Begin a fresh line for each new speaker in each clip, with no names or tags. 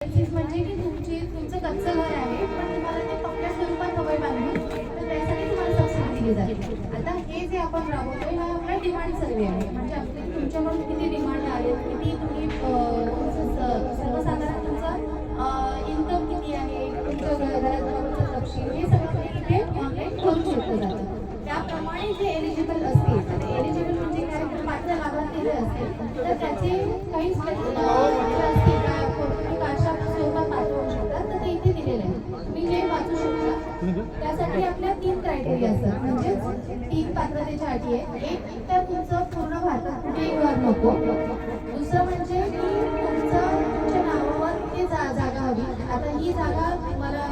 म्हणजे की तुमची तुमचं कच्चं घर आहे पण तुम्हाला ते पक्क्या स्वरूपात हवंय बांधून तर त्यासाठी तुम्हाला सबसिडी दिली जाते. आता हे जे आपण राबवतोय हा आपला डिमांड सर्वे आहे. म्हणजे तुमच्याकडून किती डिमांड आले किती तुम्ही सर्वसाधारण इन्कम किती आहे तुमच्या घ- तपशील हे सगळं तुम्ही ऑनलाईन करू जातं त्याप्रमाणे जे एलिजिबल असतील एलिजिबल म्हणजे काय? तर पात्र लाभार्थी जे असतील तर त्याचे काही तर आहे मी जे वाचू शकता त्यासाठी आपल्या तीन क्रायटेरिया असतात. म्हणजे तीन पात्रतेच्या अटी आहे एक तर तुमचं पूर्ण भारतात कुठेही घर नको. दुसरं म्हणजे की तुमचं तुमच्या नावावर ते जा जागा हवी. आता ही जागा तुम्हाला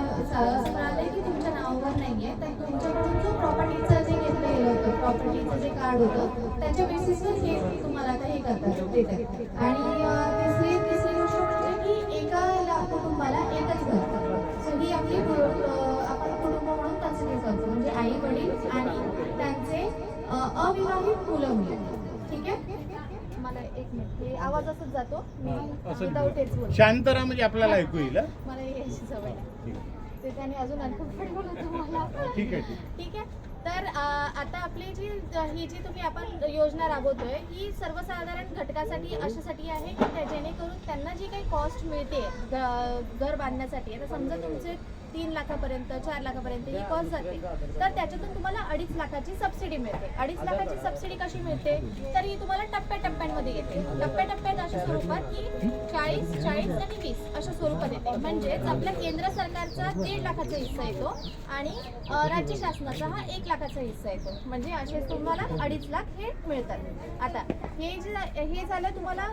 कळालं की तुमच्या नावावर नाहीये. तर तुमच्याकडून जो प्रॉपर्टीचं जे घेतलं गेलं होतं प्रॉपर्टीचं जे कार्ड होतं त्याच्या बेसिसवर हे तुम्हाला आता हे करतात देतात आणि तिसरी अविवाहित मुलं मुली. ठीक आहे? मला एक मिनिट. हे आवाज असंच जातो. मी विदाऊट हेच बोलतो
शांत राहा म्हणजे आपल्याला ऐकू येईल हं?
मला यायची सवय नाही
ठीक आहे.
ते त्याने अजून अनकम्फर्टेबल होतं मला
ठीक आहे, ठीक.
ठीक आहे? तर अं, आता आपली जी ही जी तुम्ही आपण योजना राबवतोय ही सर्वसाधारण घटकासाठी अशासाठी आहे की त्या जेणेकरून त्यांना जी काही कॉस्ट मिळते घ- घर बांधण्यासाठी. आता समजा तुमचे तीन लाखापर्यंत चार लाखापर्यंत ही कॉस्ट जाते. तर त्याच्यातून तुम्हाला अडीच लाखाची सबसिडी मिळते. अडीच लाखाची सबसिडी कशी मिळते? तर ही तुम्हाला टप्प्याटप्प्यांमध्ये येते. टप्प्याटप्प्यात अशा स्वरूपात की चाळीस चाळीस आणि वीस अशा स्वरूपात येते. म्हणजेच आपल्या केंद्र सरकारचा दीड लाखाचा हिस्सा येतो आणि राज्य शासनाचा हा एक लाखाचा हिस्सा येतो. म्हणजे असे तुम्हाला अडीच लाख हे मिळतात. आता हे जे हे झालं तुम्हाला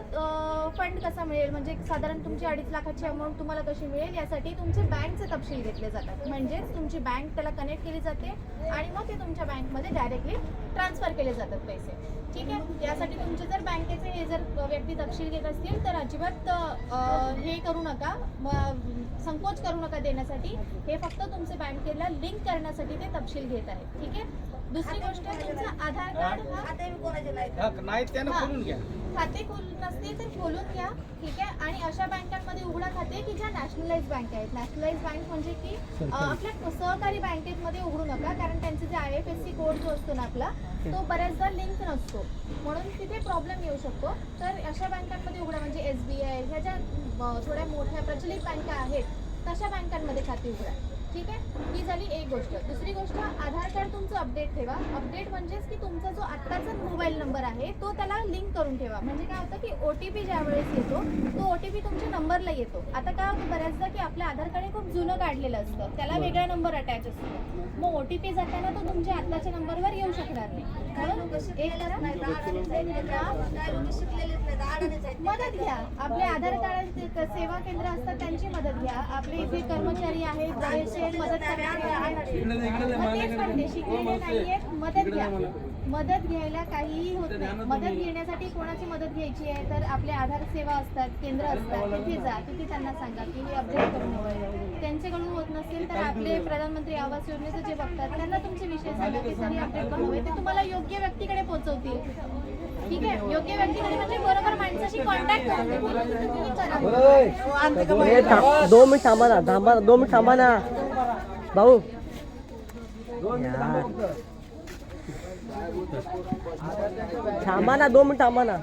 फंड कसा मिळेल? म्हणजे साधारण तुमची अडीच लाखाची अमाऊंट तुम्हाला कशी मिळेल? यासाठी तुमचे बँकचे तपशील घेतले जातात. म्हणजेच तुमची बँक त्याला कनेक्ट केली जाते आणि मग ते तुमच्या बँकमध्ये डायरेक्टली ट्रान्सफर केले जातात पैसे. ठीक आहे? यासाठी तुमचे जर बँकेचे हे जर व्यक्ती तपशील घेत असतील तर अजिबात हे करू नका. संकोच करू नका देण्यासाठी. हे फक्त तुमचे बँकेला लिंक करण्यासाठी ते तपशील घेत आहेत. ठीक आहे? दुसरी गोष्ट तुमचं आधार कार्ड हा
नाही त्यानं. खोलून घ्या.
खाते खोल नसतील तर खोलून घ्या ठीक आहे? आणि अशा बँकांमध्ये उघडा खाते की ज्या नॅशनलाइज बँक आहेत. नॅशनलाइज बँक म्हणजे की आपल्या सहकारी बँकेमध्ये उघडू नका कारण त्यांचे जे I F S C code जो असतो ना आपला तो बऱ्याचदा लिंक नसतो. म्हणून तिथे प्रॉब्लेम येऊ शकतो. तर अशा बँकांमध्ये उघडा म्हणजे एस बी आय ह्या ज्या थोड्या मोठ्या प्रचलित बँका आहेत तशा बँकांमध्ये खाती उघडा. ठीक आहे? ही झाली एक गोष्ट. दुसरी गोष्ट आधार कार्ड तुमचं अपडेट ठेवा. अपडेट म्हणजेच की तुमचा जो आत्ताचा मोबाईल नंबर आहे तो त्याला लिंक करून ठेवा. म्हणजे काय होतं की ओ टी पी ज्या वेळेस येतो तो ओ टी पी तुमच्या नंबरला येतो. आता काय होतं बऱ्याचदा की आपल्या आधार कार्ड हे खूप जुनं काढलेलं असतं. त्याला वेगळा नंबर अटॅच असतो. मग ओ टी पी जाताना तो तुमच्या आत्ताच्या नंबरवर येऊ शकणार नाही. एक मदत घ्या. आपले आधार कार्ड सेवा केंद्र असतात त्यांची मदत घ्या. आपले इथे कर्मचारी आहेत मदत करणारे शिकलेले नाहीयेत. घ्या. मदत घ्यायला काहीही होत नाही. मदत घेण्यासाठी कोणाची मदत घ्यायची आहे? तर आपले आधार सेवा असतात केंद्र असतात. तिथे जा. तिथे त्यांना सांगा की हे अपडेट करून हवं त्यांच्याकडून होत नसेल तर आपले प्रधानमंत्री आवास योजनेचं जे बघतात त्यांना तुमचे विषय सांगा की सर हे अपडेट करून हवे. ते तुम्हाला योग्य व्यक्तीकडे पोहोचवतील. ठीक आहे? योग्य व्यक्तीकडे म्हणजे बरोबर माणसाशी कॉन्टॅक्ट करून. तुम्ही करा.
दोन मिनिट थांबा ना. थांबा दोन मिनिट थांबा ना. भाऊ. थांबा ना दोन मिनिट थांबा ना.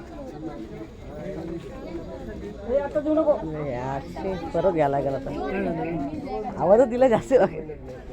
परत घ्यायला लागेल आता. आवाजच दिला जास्त.